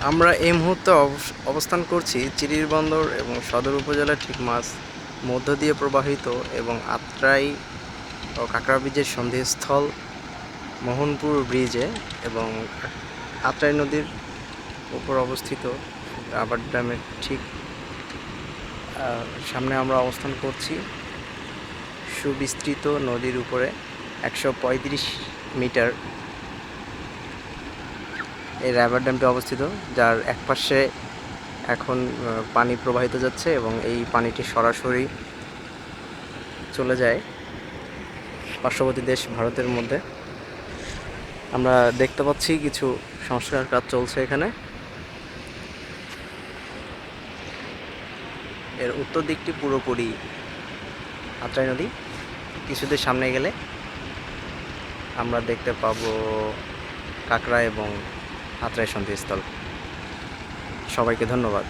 আমরা এই মুহূর্তে অবস- অবস্থান করছি চিরির বন্দর এবং সদর উপজেলার ঠিক মাছ মধ্য দিয়ে প্রবাহিত এবং আত্রাই ও কাঁকড়া ব্রিজের সন্ধিস্থল মোহনপুর ব্রিজে এবং আত্রাই নদীর উপর অবস্থিত রাবার ড্যামের ঠিক সামনে আমরা অবস্থান করছি। সুবিস্তৃত নদীর উপরে একশো পঁয়ত্রিশ মিটার এই রাবার ড্যামটি অবস্থিত, যার এক পাশে এখন পানি প্রবাহিত যাচ্ছে এবং এই পানিটি সরাসরি চলে যায় পার্শ্ববর্তী দেশ ভারতের মধ্যে। আমরা দেখতে পাচ্ছি কিছু সংস্কার কাজ চলছে এখানে। এর উত্তর দিকটি পুরোপুরি আত্রাই নদী। কিছুদের সামনে গেলে আমরা দেখতে পাবো কাঁকড়া এবং আত্রাই সন্ধিস্থল। সবাইকে ধন্যবাদ।